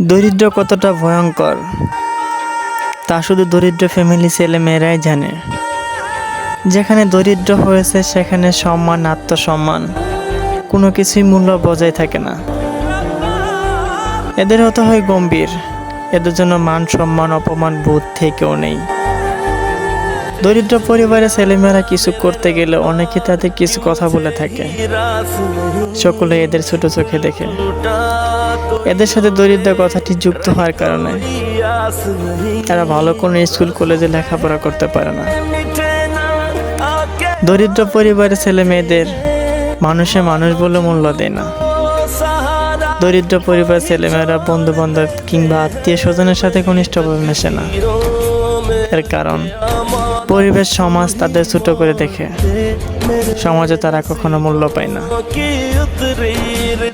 দরিদ্র কতটা ভয়ঙ্কর, তা শুধু দরিদ্র ফ্যামিলি ছেলে মেয়েরাই জানে। যেখানে দরিদ্র হয়েছে, সেখানে সম্মান, আত্মসম্মান, কোনো কিছুই মূল্য বজায় থাকে না। এদের হতে হয় গম্ভীর। এদের জন্য মান সম্মান, অপমান বোধ থেকেও নেই। দরিদ্র পরিবারের ছেলেমেয়েরা কিছু করতে গেলে অনেকে তাদের কিছু কথা বলে থাকে। সকলে এদের ছোট চোখে দেখে। এদের সাথে দরিদ্র কথাটি যুক্ত হওয়ার কারণে তারা ভালো কোনো স্কুল, কলেজে লেখাপড়া করতে পারে না। দরিদ্র পরিবারের ছেলে মেয়েদের মানুষে মানুষ বলে মূল্য দেয় না। দরিদ্র পরিবার ছেলেমেয়েরা বন্ধু বান্ধব কিংবা আত্মীয় স্বজনের সাথে ঘনিষ্ঠভাবে মেশে না। এর কারণ পরিবেশ সমাজ তাদের ছোট করে দেখে। সমাজে তারা কখনো মূল্য পায় না।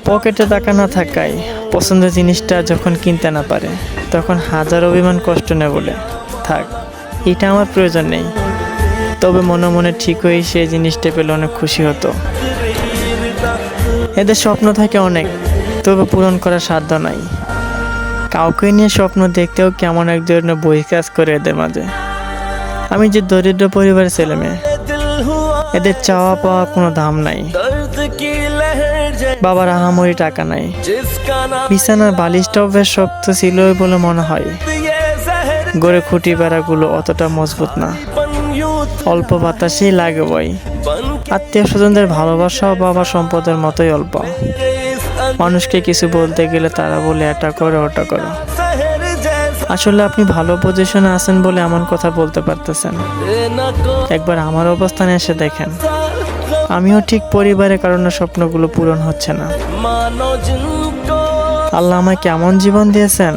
পকেটে টাকা না থাকায় পছন্দের জিনিসটা যখন কিনতে না পারে, তখন হাজার অভিমান কষ্ট নেই বলে। থাক, এটা আমার প্রয়োজন নেই। তবে মনে মনে ঠিক হয়ে সেই জিনিসটা পেলে অনেক খুশি হতো। এদের স্বপ্ন থাকে অনেক, তবে পূরণ করার সাধ্য নাই। কাউকে নিয়ে স্বপ্ন দেখতেও কেমন এক ধরনের বই কাজ করে এদের মাঝে। আমি যে দরিদ্র পরিবারের ছেলে মেয়ে এদের চাওয়া পাওয়া কোনো দাম নাই। বাবার আহামরি টাকা নাই। বিছানার বালিশটাও বেশ শক্ত ছিলই বলে মনে হয়। গড়ে খুঁটি বেড়াগুলো অতটা মজবুত না। অল্প বাতাসেই লাগে বই। আত্মীয় স্বজনদের ভালোবাসাও বাবা সম্পদের মতোই অল্প। মানুষকে কিছু বলতে গেলে তারা বলে এটা করো ওটা করো। আসলে আপনি ভালো পজিশনে আছেন বলে এমন কথা বলতে পারতেছেন। একবার আমার অবস্থানে এসে দেখেন। আমিও ঠিক পরিবারের কারণে স্বপ্নগুলো পূরণ হচ্ছে না। আল্লাহ আমায় কেমন জীবন দিয়েছেন,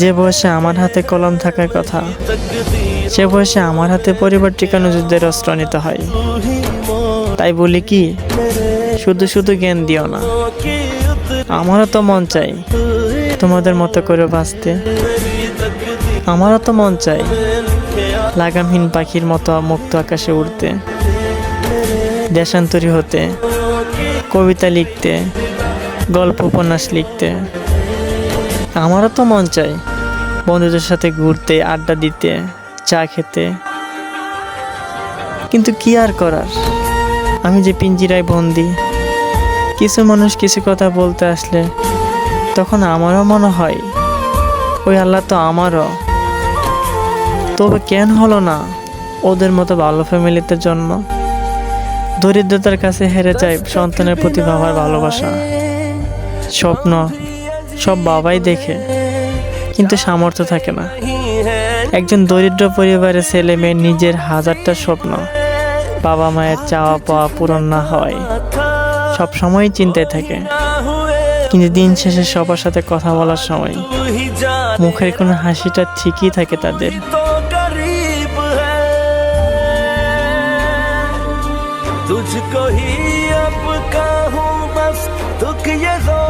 যে বয়সে আমার হাতে কলম থাকার কথা, সে বয়সে আমার হাতে পরিবার টিকানো যুদ্ধের অস্ত্র নিতে হয়। তাই বলি কি, শুধু শুধু জ্ঞান দিও না। আমারও তো মন চাই তোমাদের মতো করে বাঁচতে। আমারও তো মন চাই লাগামহীন পাখির মতো মুক্ত আকাশে উড়তে, দেশান্তরী হতে, কবিতা লিখতে, গল্প উপন্যাস লিখতে। আমারও তো মন চাই বন্ধুদের সাথে ঘুরতে, আড্ডা দিতে, চা খেতে। কিন্তু কি আর করার? আমি যে পিঞ্জিরায় বন্দি, কিছু মানুষ কিছু কথা বলতে আসলে তখন আমারও মনে হয়, ওই আল্লাহ তো আমারও। তবে কেন হলো না ওদের মতো ভালো ফ্যামিলিতে জন্ম? দরিদ্রতার কাছে হেরে যায় সন্তানের প্রতি বাবার ভালোবাসা। স্বপ্ন সব বাবাই দেখে, কিন্তু সামর্থ্য থাকে না। একজন দরিদ্র পরিবারের ছেলে মেয়ে নিজের হাজারটা স্বপ্ন বাবা মায়ের চাওয়া পাওয়া পূরণ না হয় সব সময় চিন্তায় থাকে। কিন্তু দিন শেষে সবার সাথে কথা বলার সময় মুখের কোনো হাসিটা ঠিকই থাকে তাদের तुझको ही अब कहूँ बस दुख ये रो